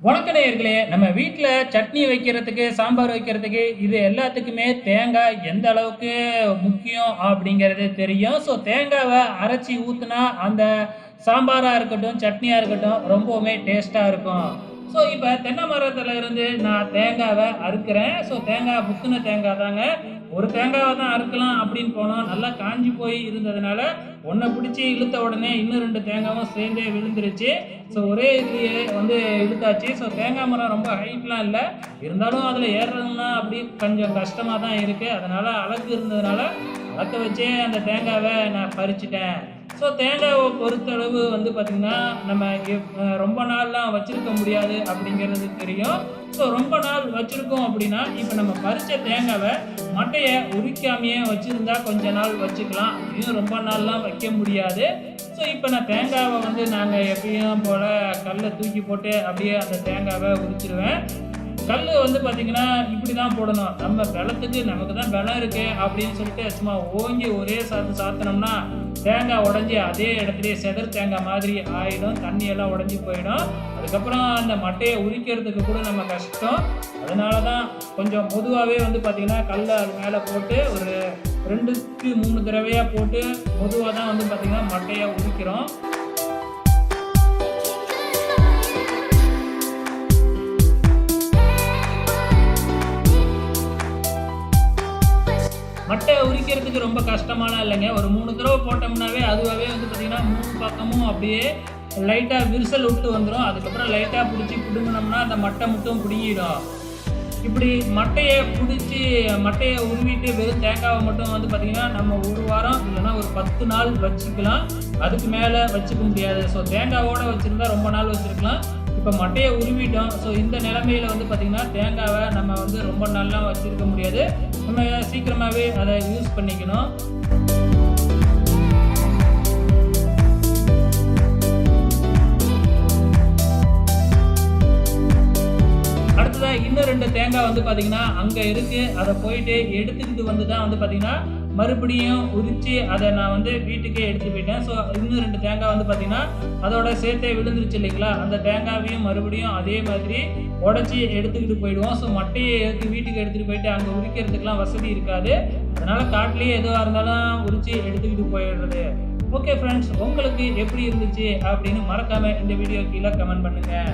வணக்க நேயர்களே நம்ம வீட்டில் சட்னி வைக்கிறதுக்கு சாம்பார் வைக்கிறதுக்கு இது எல்லாத்துக்குமே தேங்காய் எந்த அளவுக்கு முக்கியம் அப்படிங்கிறது தெரியும். ஸோ தேங்காவை அரைச்சி ஊற்றுனா அந்த சாம்பாராக இருக்கட்டும் சட்னியாக இருக்கட்டும் ரொம்பவுமே டேஸ்ட்டாக இருக்கும். ஸோ இப்போ தென்னை மரத்தில் இருந்து நான் தேங்காவை அறுக்கிறேன். ஸோ தேங்காய் முத்துன தேங்காய் தாங்க. ஒரு தேங்காவை தான் அறுக்கலாம் அப்படின்னு போனோம். நல்லா காஞ்சி போய் இருந்ததுனால ஒன்றை பிடிச்சி இழுத்த உடனே இன்னும் ரெண்டு தேங்காவும் சேர்ந்தே விழுந்துருச்சு. ஸோ ஒரே இதுலேயே வந்து இழுத்தாச்சு. ஸோ தேங்காய் மரம் ரொம்ப ஹைட்லாம் இல்லை. இருந்தாலும் அதில் ஏறுறதுன்னா அப்படி கொஞ்சம் கஷ்டமாக தான் இருக்குது அதனால் அழகு இருந்ததுனால அழக்க வச்சே அந்த தேங்காவை நான் பறிச்சிட்டேன். ஸோ தேங்காவை பொறுத்தளவு வந்து பார்த்திங்கன்னா நம்ம எப்- ரொம்ப நாள்லாம் வச்சுருக்க முடியாது அப்படிங்கிறது தெரியும். ஸோ ரொம்ப நாள் வச்சுருக்கோம் அப்படின்னா இப்போ நம்ம பறித்த தேங்காவை மட்டையை உரிக்காமையே வச்சுருந்தா கொஞ்ச நாள் வச்சுக்கலாம். இன்னும் ரொம்ப நாள்லாம் வைக்க முடியாது. ஸோ இப்போ நான் தேங்காவை வந்து நாங்கள் எப்பயும் போல் கல்லை தூக்கி போட்டு அப்படியே அந்த தேங்காவை உரிச்சிருவேன். கல் வந்து பார்த்திங்கன்னா இப்படி தான் போடணும். நம்ம பலத்துக்கு நமக்கு தான் பலம் இருக்குது அப்படின்னு சொல்லிட்டு சும்மா ஓங்கி ஒரே சாத்து சாத்தினோம்னா தேங்காய் உடஞ்சி அதே இடத்துலயே செதர் தேங்காய் மாதிரி ஆயிடும் தண்ணி எல்லாம் உடஞ்சி போயிடும். அதுக்கப்புறம் அந்த மட்டையை உரிக்கிறதுக்கு கூட நம்ம கஷ்டம். அதனால தான் கொஞ்சம் பொதுவாகவே வந்து பார்த்திங்கன்னா கல்லை அது மேலே போட்டு ஒரு ரெண்டுக்கு மூணு தடவையாக போட்டு பொதுவாக தான் வந்து பார்த்திங்கன்னா மட்டையை உரிக்கிறோம். மட்டை ரொம்ப கஷ்டமான இல்லைங்க. ஒரு மூணு தடவை போட்டோம்னாவே அதுவாகவே வந்து பார்த்திங்கன்னா மூணு பக்கமும் அப்படியே லைட்டாக விரிசல் விட்டு வந்துடும் அதுக்கப்புறம் லைட்டாக பிடிச்சி பிடுங்கினோம்னா அந்த மட்டை மட்டும் பிடுங்கிடும். இப்படி மட்டையை பிடிச்சி மட்டையை உருவிட்டு வெறும் தேங்காவை மட்டும் வந்து பார்த்திங்கன்னா நம்ம ஒரு வாரம் இல்லைன்னா ஒரு பத்து நாள் வச்சுக்கலாம். அதுக்கு மேலே வச்சுக்க முடியாது. ஸோ தேங்காவோடு வச்சுருந்தா ரொம்ப நாள் வச்சுருக்கலாம். இப்போ மட்டையை உருவிட்டோம். ஸோ இந்த நிலமையில வந்து பார்த்திங்கன்னா தேங்காவை நம்ம வந்து ரொம்ப நல்லா வச்சுருக்க முடியாது. நம்ம சீக்கிரமாகவே அதை யூஸ் பண்ணிக்கணும். அடுத்ததாக இன்னும் ரெண்டு தேங்காய் வந்து பார்த்திங்கன்னா அங்கே இருக்குது அதை போயிட்டு எடுத்துக்கிட்டு வந்து தான் வந்து பார்த்திங்கன்னா மறுபடியும் உரித்து அதை நான் வந்து வீட்டுக்கே எடுத்து போயிட்டேன். ஸோ இன்னும் ரெண்டு தேங்காய் வந்து பார்த்தீங்கன்னா அதோட சேர்த்தே விழுந்துருச்சு இல்லைங்களா? அந்த தேங்காவையும் மறுபடியும் அதே மாதிரி உடச்சி எடுத்துக்கிட்டு போயிடுவோம். ஸோ மட்டையை எடுத்து வீட்டுக்கு எடுத்துகிட்டு போயிட்டு அங்கே உரிக்கிறதுக்கெலாம் வசதி இருக்காது. அதனால் காட்டிலேயே எதுவாக இருந்தாலும் உரித்து எடுத்துக்கிட்டு போயிடுறது. ஓகே ஃப்ரெண்ட்ஸ் உங்களுக்கு எப்படி இருந்துச்சு அப்படின்னு மறக்காமல் இந்த வீடியோ கீழே கமெண்ட் பண்ணுங்கள்